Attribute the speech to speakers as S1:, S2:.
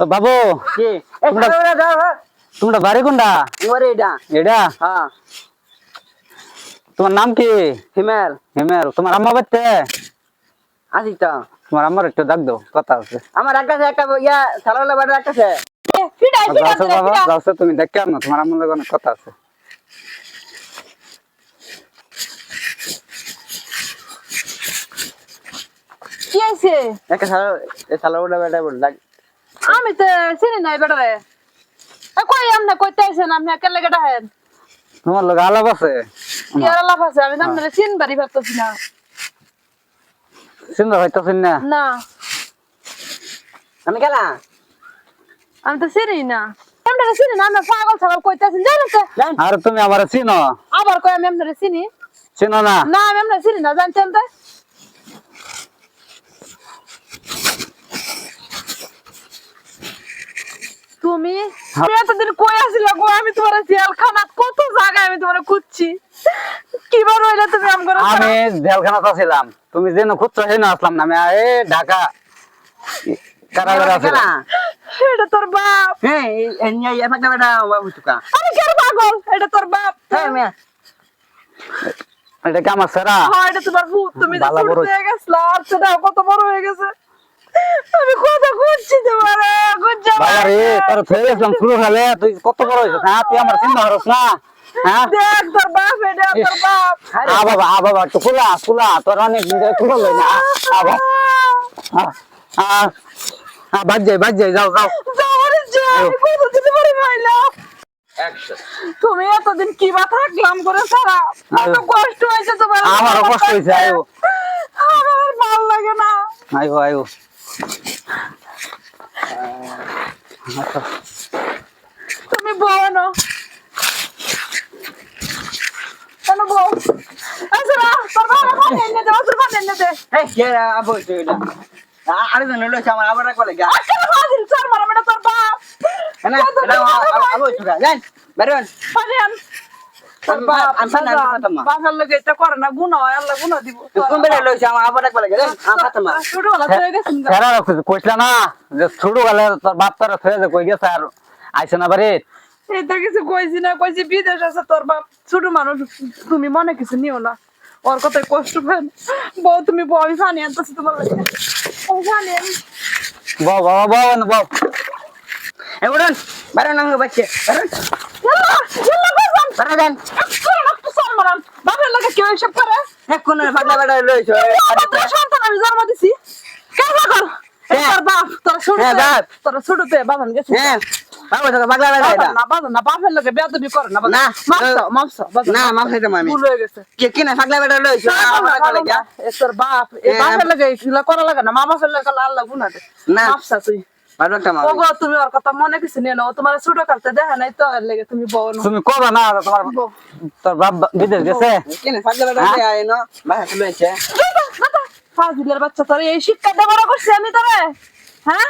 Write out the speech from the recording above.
S1: বাবু তোমরা- বাড়ি কোনটা?
S2: এটা
S1: এটা
S2: হ্যাঁ।
S1: তোমার নাম কি?
S2: হিমেল।
S1: হেমের তোমার আম্মা বাড়তে?
S2: আসি তো।
S1: তোমার আম্মার একটু ডাক দাও কথা আছে।
S2: আমার একটা একটা ইয়া সালালা বাড়ি একটা আছে।
S1: বাবা যাও তুমি দেখতে না তোমার আম্মার লগে অনেক কথা আছে।
S3: কি আছে
S2: একটা সালা সালালা বাড়ি লাগ
S3: আমি তো চিনি নাই বেটারে। কই আমনে কইতে আইছেন আপনি একের লেগে ডাহেন।
S1: তোমার লগে আলাপ আছে?
S3: কি আর লাভ আছে? আমি তো আপনার চিনবারই পারতেছি না।
S1: চিন্তা হইতেছেন না?
S3: না।
S2: আমি গেলা
S3: আমি তো চিনি না। আপনারা চিনি না আমি পাগল ছাগল কইতে আছেন জানেন তো
S1: আর তুমি আমার চিনো?
S3: আবার কই আমি আপনারা চিনি?
S1: চিনো না?
S3: না আমি আপনারা চিনি না জানতেন তো তুমি তুমি এতদিন কই আসিল গো? আমি তোমার জেলখানা কত জায়গায় আমি তোমার খুঁজছি। কিবার হইলে তুমি আম করে
S1: আমি জেলখানাতে ছিলাম তুমি যেন খুঁজছো সেই আসলাম না। আমি এ ঢাকা কারাগারে আছিলাম।
S3: এটা তোর বাপ।
S2: হ্যাঁ এই নিয়ে একটা বেটা বাবু তুকা
S3: আরে কেন পাগল? এটা তোর বাপ।
S2: হ্যাঁ মিয়া।
S1: এটা কি আমার সেরা?
S3: হ্যাঁ এটা তোমার ভূত। তুমি তো
S1: বালা বড়
S3: ছোট হয়ে গেছলা আর সেটা কত বড় হয়ে গেছে। আমি কত খুঁজছি তোমার খুঁজছি
S1: বাবা রে তোর ফেলে গেছিলাম শুরু খালে তুই কত বড় হয়েছিস হ্যাঁ? তুই আমার চিন্তা করস না হ্যাঁ?
S3: দেখ তোর বাপ এটা তোর বাপ।
S1: আ বাবা আ বাবা একটু খোলা খোলা তোর অনেক দিন ধরে খোলা লই না। আ বাবা আ আ বাজ যাই বাজ যাই যাও যাও।
S3: যাওয়ারে যা, আমি কতদিন পরে খাইলাম। তুমি এতদিন কি বা থাকলাম করে সারা? কষ্ট হয়েছে তোমার
S1: আমারও কষ্ট হয়েছে, আয়ো।
S3: আমার ভালো লাগে না। তুমি বউ না। কেন বউ
S2: আরে জানো লইছ আমার আবার এক বলে গা
S3: আজকে হাজির চার মারা মেটা তোর বাপ।
S2: বেরোন
S3: পানি আন তোর
S2: আমি-
S3: বাপ
S2: আমি পানি আনতে পারতাম না।
S3: বাবার লগে এটা করে না গুণ হয় আল্লাহ গুণ দিব।
S2: কোন বেটা লইছ আমার আবার এক বলে গা আমার ফাতেমা
S3: ছোটবেলা তো গেছেন গা।
S1: সেরা রাখছিস কইছিলা না যে ছোট গেলে তোর বাপ তোর ফেলে যে কই গেছে আর আইসে না বাড়ি?
S3: এটা কিছু কইছি না কইছি বিদেশ আছে তোর বাপ ছোট মানুষ তুমি মনে কিছু নিও না। ওর কথায় কষ্ট পান। বউ তুমি বউ আমি পানি আনতেছি তোমার
S1: বউ বাবা বউ বউ।
S2: এ উড়ন বাচ্চা। বেরো দেন।
S3: করে বাবার লাগে কেউ এসব করে?
S2: কোন বেটা লইছ
S3: আমার তো সন্তান আমি জন্ম দিছি। কে পাগল? এই তোর বাপ তোর ছোট
S2: হ্যাঁ, বাপ।
S3: তোর ছোট বাবান গেছে।
S2: হ্যাঁ
S3: বাপের করে ভুল হয়ে
S2: কিনা
S3: বাপ ওগো তুমি ওর কথা মনে কিছু নিয়ে নাও। তোমার ছোট কালতে দেখা নাই তো এর লেগে তুমি বউ
S1: তুমি কবা না তোমার তোর বাপ বিদেশ গেছে?
S2: কিনা ফাটলা বেটা
S1: হ্যাঁ?
S3: ফাজিলের বাচ্চা তোর এই শিক্ষা দেবো করছি আমি তবে। হ্যাঁ?